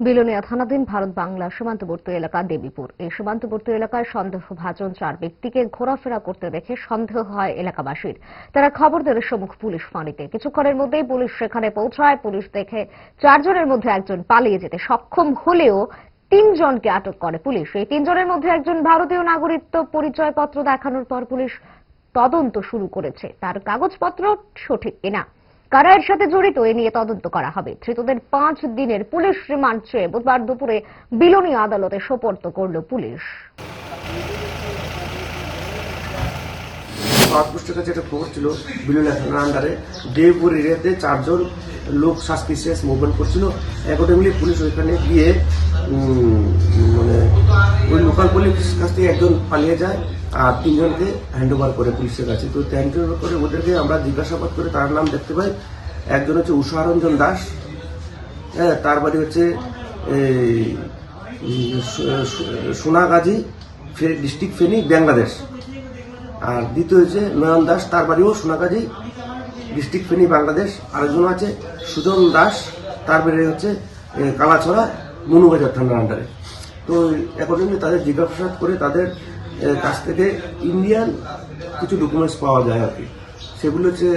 বিলোনিয়া থানাধীন ভারত বাংলা সীমান্তবর্তী এলাকা দেবীপুর। এই সীমান্তবর্তী এলাকায় সন্দেহভাজন চার ব্যক্তিকে ঘোরাফেরা করতে দেখে সন্দেহ হয় এলাকাবাসীর। তারা খবর দেয় সম্মুখ পুলিশ ফাঁড়িতে। কিছুক্ষণের মধ্যেই পুলিশ সেখানে পৌঁছায়। পুলিশ দেখে চারজনের মধ্যে একজন পালিয়ে যেতে সক্ষম হলেও তিনজনকে আটক করে পুলিশ। এই তিনজনের মধ্যে একজন ভারতীয় নাগরিকত্ব পরিচয়পত্র দেখানোর পর পুলিশ তদন্ত শুরু করেছে। তার কাগজপত্র সঠিক কিনা? কারা এর সাথে জড়িত, এ নিয়ে তদন্ত করা হবে। ধৃতদের পাঁচ দিনের পুলিশ রিমান্ড চেয়ে বুধবার দুপুরে বিলনী আদালতে সোপর্দ করল পুলিশ। ছিল আন্ডারে চারজন লোক সাসপিসিয়াস মুভমেন্ট করছিল। অ্যাকর্ডিংলি পুলিশ ওইখানে গিয়ে ওই লোকাল পুলিশ কাছ থেকে একজন পালিয়ে যায় আর তিনজনকে হ্যান্ড ওভার করে পুলিশের কাছে। তো হ্যান্ড ওভার করে ওদেরকে আমরা জিজ্ঞাসাবাদ করে তার নাম দেখতে পাই। একজন হচ্ছে উষারঞ্জন দাস। হ্যাঁ তার বাড়ি হচ্ছে সোনাগাজী ডিস্ট্রিক্ট ফেনী বাংলাদেশ আর দ্বিতীয় হচ্ছে নয়ন দাস, তার বাড়িও সোনাগাজী ডিস্ট্রিক্ট ফেনী বাংলাদেশ আরেকজন আছে সুজন দাস, তার বাড়ি হচ্ছে কালাছড়া মনুবাজার থানার আন্ডারে তো অ্যাকর্ডিংলি তাদের জিজ্ঞাসাবাদ করে তাদের কাছ থেকে ইন্ডিয়ান কিছু ডকুমেন্টস পাওয়া যায় আর কি। সেগুলো হচ্ছে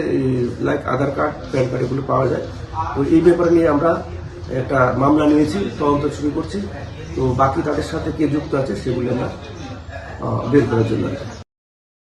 like Aadhaar card, PAN card এগুলো পাওয়া যায়। তো এই ব্যাপারে নিয়ে আমরা একটা মামলা নিয়েছি, তদন্ত শুরু করছি। তো বাকি তাদের সাথে কে যুক্ত আছে সেগুলো আমরা বের করার জন্য।